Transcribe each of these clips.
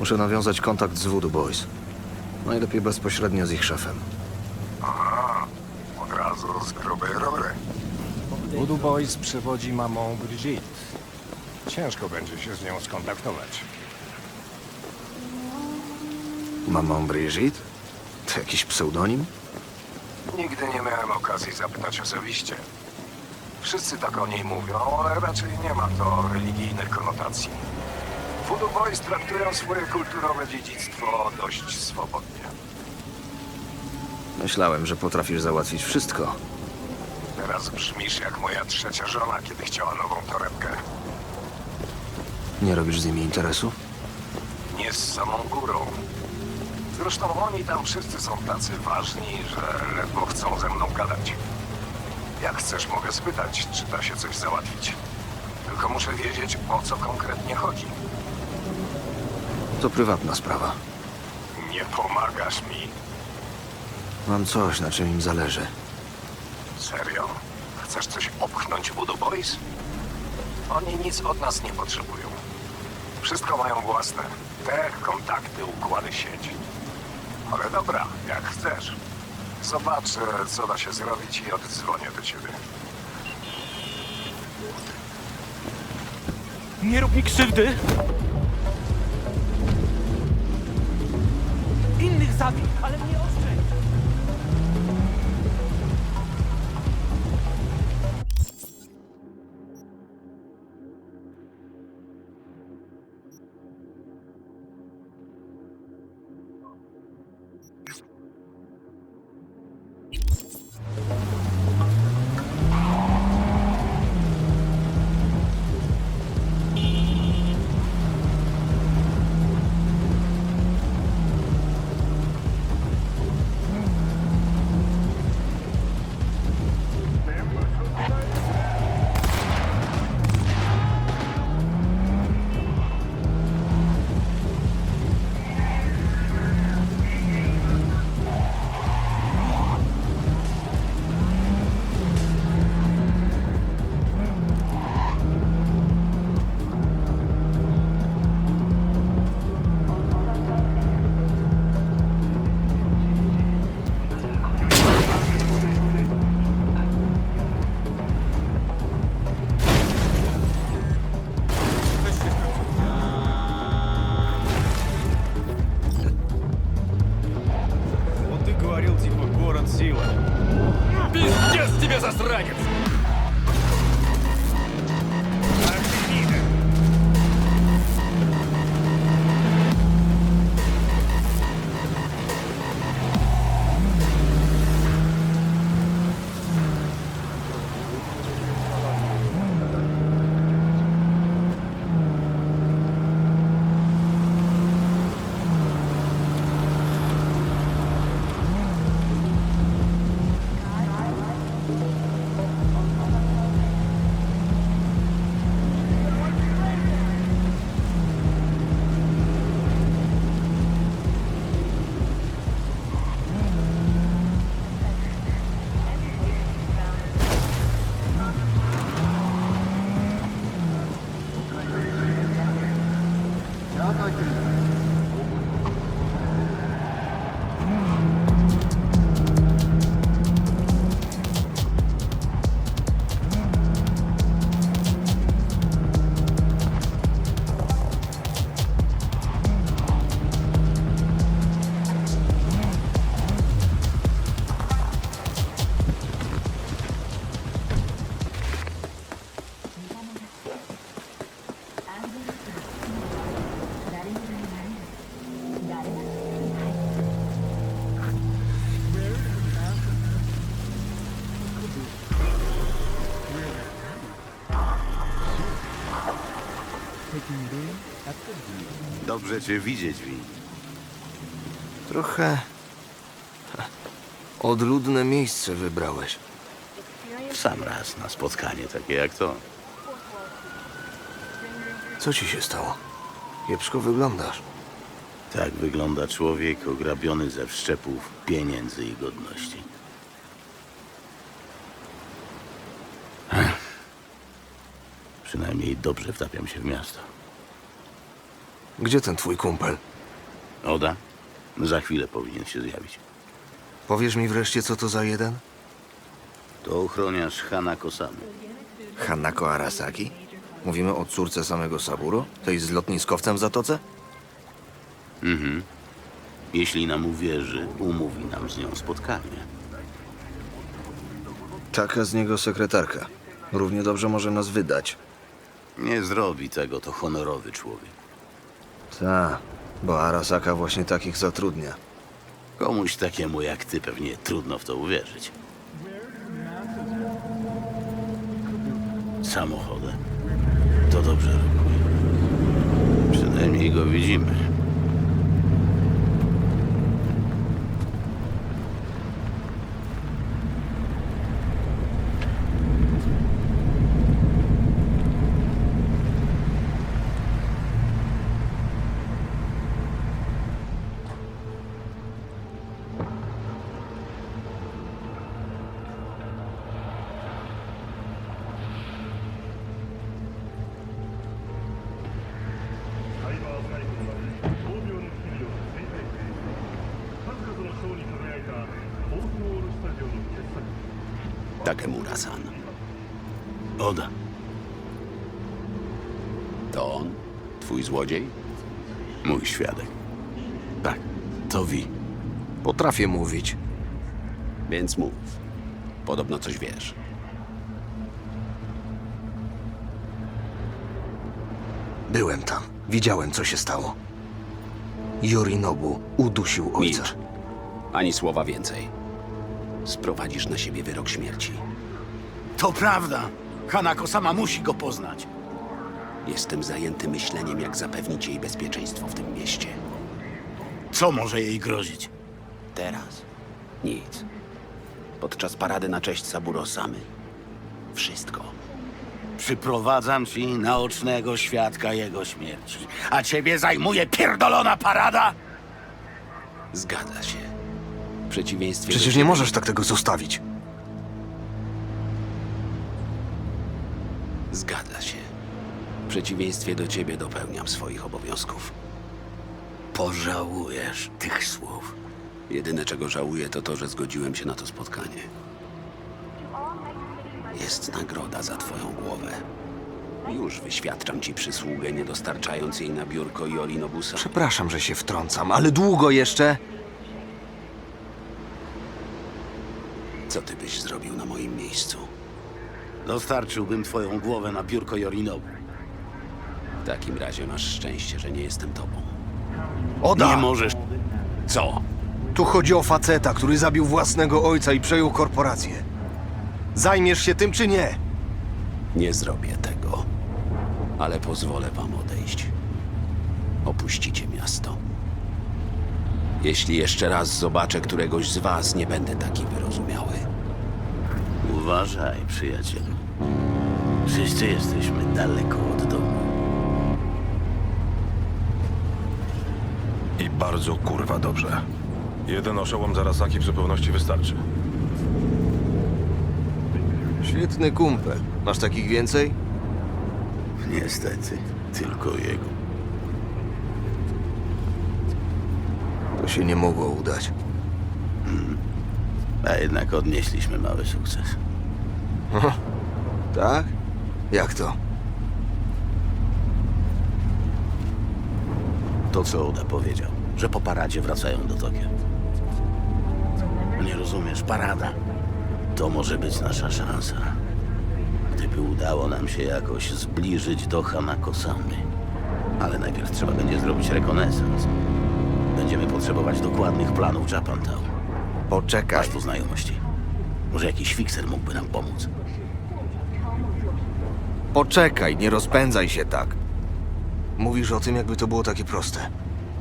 Muszę nawiązać kontakt z Voodoo Boys. Najlepiej bezpośrednio z ich szefem. Aha, od razu z grubej rury. Voodoo Boys przewodzi mamą Brigitte. Ciężko będzie się z nią skontaktować. Mamą Brigitte? To jakiś pseudonim? Nigdy nie miałem okazji zapytać osobiście. Wszyscy tak o niej mówią, ale raczej nie ma to religijnych konotacji. Voodoo Boys traktują swoje kulturowe dziedzictwo dość swobodnie. Myślałem, że potrafisz załatwić wszystko. Teraz brzmisz jak moja trzecia żona, kiedy chciała nową torebkę. Nie robisz z nimi interesu? Nie z samą górą. Zresztą oni tam wszyscy są tacy ważni, że ledwo chcą ze mną gadać. Jak chcesz, mogę spytać, czy da się coś załatwić. Tylko muszę wiedzieć, o co konkretnie chodzi. To prywatna sprawa. Nie pomagasz mi. Mam coś, na czym im zależy. Serio? Chcesz coś opchnąć Voodoo Boys? Oni nic od nas nie potrzebują. Wszystko mają własne. Te kontakty, układy sieci. Ale dobra, jak chcesz. Zobaczę, co da się zrobić i oddzwonię do ciebie. Nie rób mi krzywdy! Innych ale mnie типа, город сила. Пиздец тебе, засранец! Dobrze cię widzieć, Wi. Trochę... ha, Odludne miejsce wybrałeś. W sam raz na spotkanie takie jak to. Co ci się stało? Kiepsko wyglądasz. Tak wygląda człowiek ograbiony ze wszczepów pieniędzy i godności. Przynajmniej dobrze wtapiam się w miasto. Gdzie ten twój kumpel? Oda? Za chwilę powinien się zjawić. Powiesz mi wreszcie, co to za jeden? To ochroniarz Hana Kosamy. Hanako Arasaki? Mówimy o córce samego Saburo? Tej z lotniskowcem w zatoce? Mhm. Jeśli nam uwierzy, umówi nam z nią spotkanie. Taka z niego sekretarka. Równie dobrze może nas wydać. Nie zrobi tego, to honorowy człowiek. Ta, bo Arasaka właśnie takich zatrudnia. Komuś takiemu jak ty pewnie trudno w to uwierzyć. Samochodem. To dobrze rokuje. Przynajmniej go widzimy. Takemura-san. Oda. To on? Twój złodziej? Mój świadek. Tak, to wi. Potrafię mówić. Więc mów. Podobno coś wiesz. Byłem tam. Widziałem, co się stało. Yorinobu udusił ojca. Milcz. Ani słowa więcej. Sprowadzisz na siebie wyrok śmierci. To prawda. Hanako sama musi go poznać. Jestem zajęty myśleniem, jak zapewnić jej bezpieczeństwo w tym mieście. Co może jej grozić? Teraz nic. Podczas parady na cześć Saburo Samy. Wszystko. Przyprowadzam ci naocznego świadka jego śmierci. A ciebie zajmuje pierdolona parada? Zgadza się. W przeciwieństwie do Przecież nie możesz tak tego zostawić. Zgadza się. W przeciwieństwie do ciebie dopełniam swoich obowiązków. Pożałujesz tych słów. Jedyne, czego żałuję, to to, że zgodziłem się na to spotkanie. Jest nagroda za twoją głowę. Już wyświadczam ci przysługę, nie dostarczając jej na biurko Jorinobusa. Przepraszam, że się wtrącam, ale długo jeszcze. Co ty byś zrobił na moim miejscu? Dostarczyłbym twoją głowę na biurko Jorinobu. W takim razie masz szczęście, że nie jestem tobą. Oda! Nie możesz. Co? Tu chodzi o faceta, który zabił własnego ojca i przejął korporację. Zajmiesz się tym czy nie? Nie zrobię tego. Ale pozwolę wam odejść. Opuścicie miasto. Jeśli jeszcze raz zobaczę któregoś z was, nie będę taki wyrozumiały. Uważaj, przyjacielu. Wszyscy jesteśmy daleko od domu. I bardzo kurwa dobrze. Jeden oszołom Zarasaki w zupełności wystarczy. Świetny kumpel. Masz takich więcej? Niestety, tylko jego. Się nie mogło udać. A jednak odnieśliśmy mały sukces. Tak? Jak to? To, co Oda powiedział, że po paradzie wracają do Tokio. Nie rozumiesz, parada to może być nasza szansa. Gdyby udało nam się jakoś zbliżyć do Hanako-samy. Ale najpierw trzeba będzie zrobić rekonesans. Będziemy potrzebować dokładnych planów Japantown. Poczekaj. Masz tu znajomości. Może jakiś fikser mógłby nam pomóc. Poczekaj, nie rozpędzaj się tak. Mówisz o tym, jakby to było takie proste.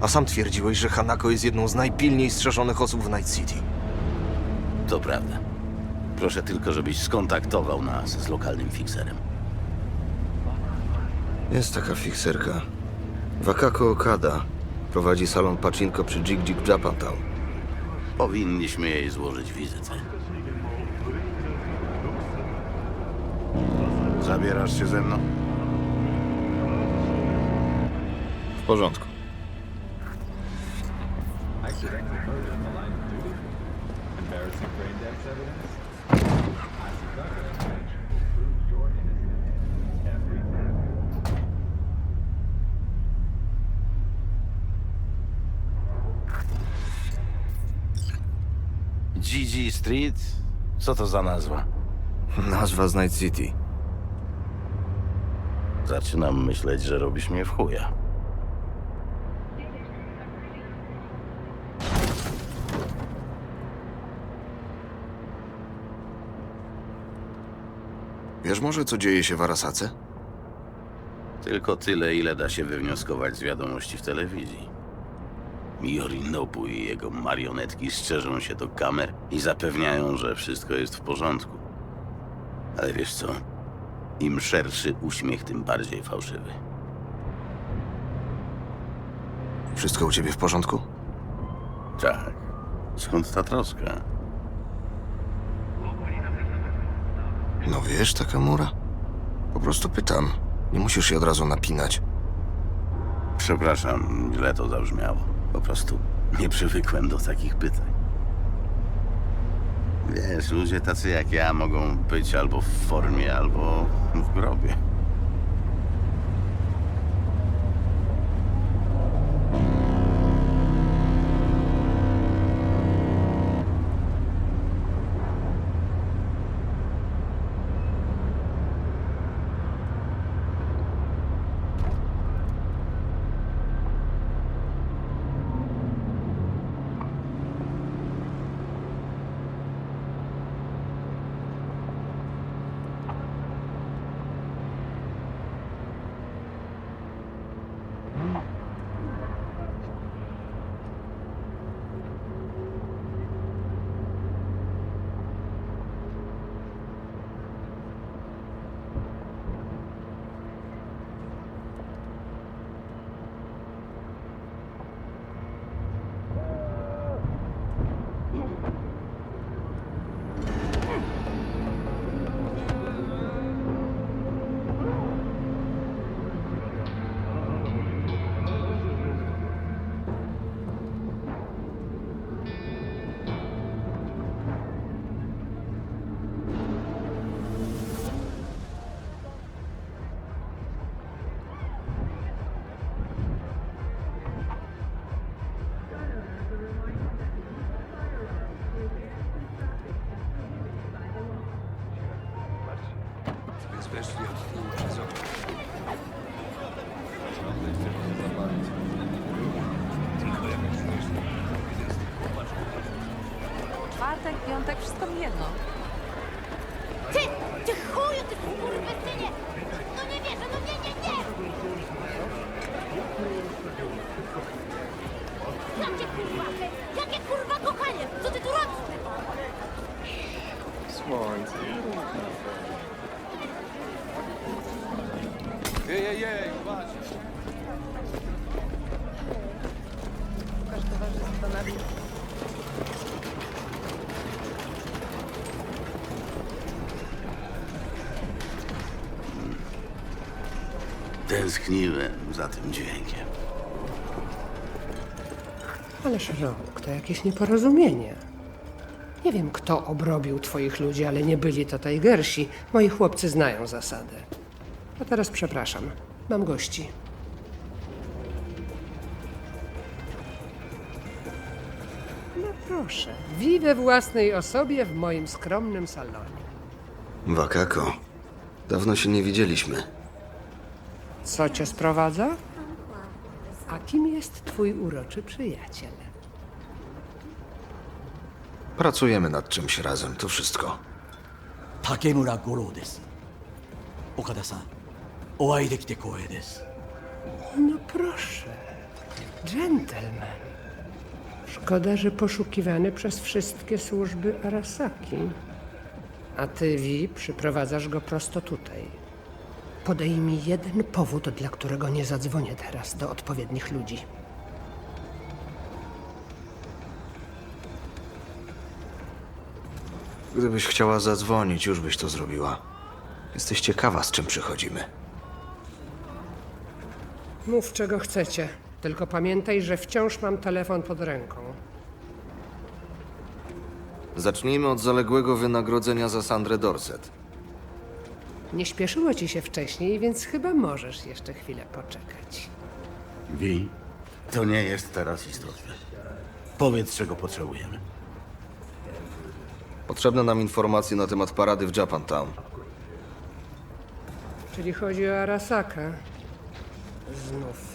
A sam twierdziłeś, że Hanako jest jedną z najpilniej strzeżonych osób w Night City. To prawda. Proszę tylko, żebyś skontaktował nas z lokalnym fikserem. Jest taka fikserka. Wakako Okada. Prowadzi salon pachinko przy Jig Jig Japantown. Powinniśmy jej złożyć wizytę. Zabierasz się ze mną? W porządku. GG Street? Co to za nazwa? Nazwa z Night City. Zaczynam myśleć, że robisz mnie w chuja. Wiesz może, co dzieje się w Arasace? Tylko tyle, ile da się wywnioskować z wiadomości w telewizji. Yorinobu i jego marionetki strzeżą się do kamer i zapewniają, że wszystko jest w porządku. Ale wiesz co? Im szerszy uśmiech, tym bardziej fałszywy. Wszystko u ciebie w porządku? Tak. Skąd ta troska? No wiesz, taka mura? Po prostu pytam. Nie musisz się od razu napinać. Przepraszam, źle to zabrzmiało. Po prostu nie przywykłem do takich pytań. Wiesz, ludzie tacy jak ja mogą być albo w formie, albo w grobie. Czwartek, piątek, wszystko mi jedno. Ty, ty chuju, ty skurwysynie! No nie wierzę, no nie, nie, nie! Jakie kurwa? Jakie Tęskniłem za tym dźwiękiem. Ależ rąk, to jakieś nieporozumienie. Nie wiem, kto obrobił twoich ludzi, ale nie byli to Tigersi. Moi chłopcy znają zasady. A teraz przepraszam, mam gości. No proszę, wi we własnej osobie w moim skromnym salonie. Wakako. Dawno się nie widzieliśmy. Co cię sprowadza? A kim jest twój uroczy przyjaciel? Pracujemy nad czymś razem, to wszystko. 竹村五郎です岡田さんお会いできて光栄です No proszę, dżentelmen. Szkoda, że poszukiwany przez wszystkie służby Arasaki. A ty, Vi, przyprowadzasz go prosto tutaj. Podaj mi jeden powód, dla którego nie zadzwonię teraz do odpowiednich ludzi. Gdybyś chciała zadzwonić, już byś to zrobiła. Jesteś ciekawa, z czym przychodzimy. Mów czego chcecie, tylko pamiętaj, że wciąż mam telefon pod ręką. Zacznijmy od zaległego wynagrodzenia za Sandrę Dorset. Nie śpieszyło ci się wcześniej, więc chyba możesz jeszcze chwilę poczekać. Wi, to nie jest teraz istotne. Powiedz, czego potrzebujemy. Potrzebne nam informacje na temat parady w Japantown. Czyli chodzi o Arasaka. Znów.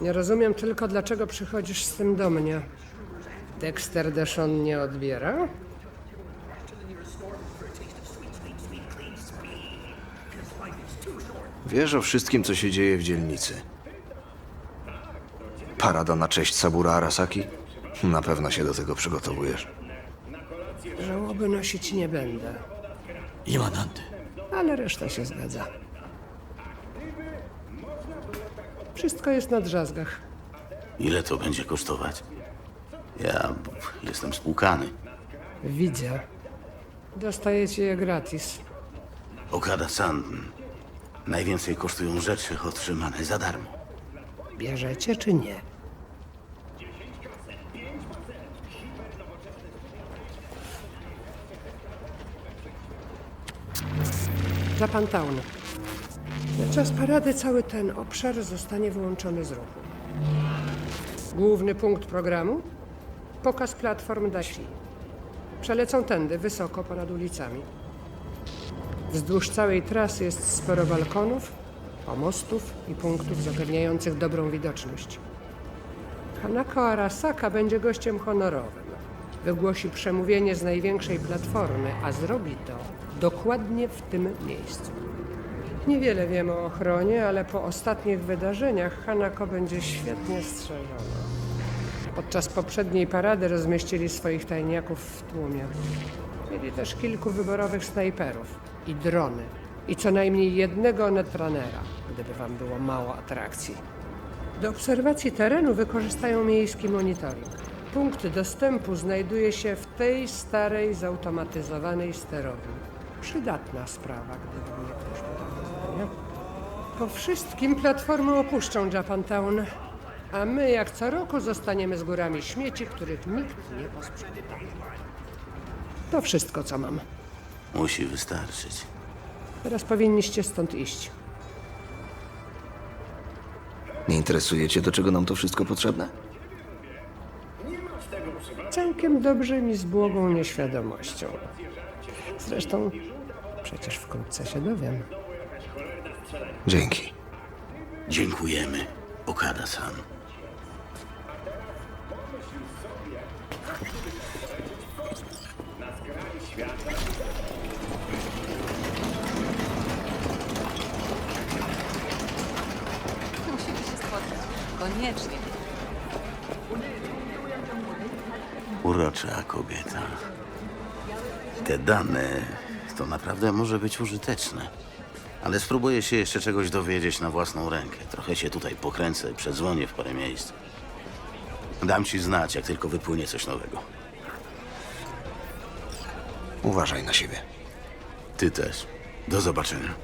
Nie rozumiem tylko, dlaczego przychodzisz z tym do mnie. Dexter Deshawn nie odbiera? Wiesz o wszystkim, co się dzieje w dzielnicy. Parada na cześć Sabura Arasaki? Na pewno się do tego przygotowujesz. Żałoby nosić nie będę, Nie ma ale reszta się zgadza. Wszystko jest na drzazgach. Ile to będzie kosztować? Ja jestem spłukany. Widzę. Dostajecie je gratis. Okada San najwięcej kosztują rzeczy otrzymane za darmo. Bierzecie czy nie? Japantown. Na czas parady cały ten obszar zostanie wyłączony z ruchu. Główny punkt programu? Pokaz platform Dashi. Przelecą tędy, wysoko ponad ulicami. Wzdłuż całej trasy jest sporo balkonów, pomostów i punktów zapewniających dobrą widoczność. Hanako Arasaka będzie gościem honorowym. Wygłosi przemówienie z największej platformy, a zrobi to dokładnie w tym miejscu. Niewiele wiemy o ochronie, ale po ostatnich wydarzeniach Hanako będzie świetnie strzeżona. Podczas poprzedniej parady rozmieścili swoich tajniaków w tłumie. Mieli też kilku wyborowych snajperów i drony. I co najmniej jednego netrunnera, gdyby wam było mało atrakcji. Do obserwacji terenu wykorzystają miejski monitoring. Punkt dostępu znajduje się w tej starej, zautomatyzowanej sterowni. Przydatna sprawa, gdyby mnie ktoś pytał. Po wszystkim platformy opuszczą Japantown, a my jak co roku zostaniemy z górami śmieci, których nikt nie posprząta. To wszystko, co mam. Musi wystarczyć. Teraz powinniście stąd iść. Nie interesuje cię, do czego nam to wszystko potrzebne? Całkiem dobrze mi z błogą nieświadomością. Zresztą przecież wkrótce się dowiem. Dzięki. Dziękujemy, Okada-san. Koniecznie. Urocza kobieta. Te dane to naprawdę może być użyteczne. Ale spróbuję się jeszcze czegoś dowiedzieć na własną rękę. Trochę się tutaj pokręcę, przedzwonię w parę miejsc. Dam ci znać, jak tylko wypłynie coś nowego. Uważaj na siebie. Ty też. Do zobaczenia.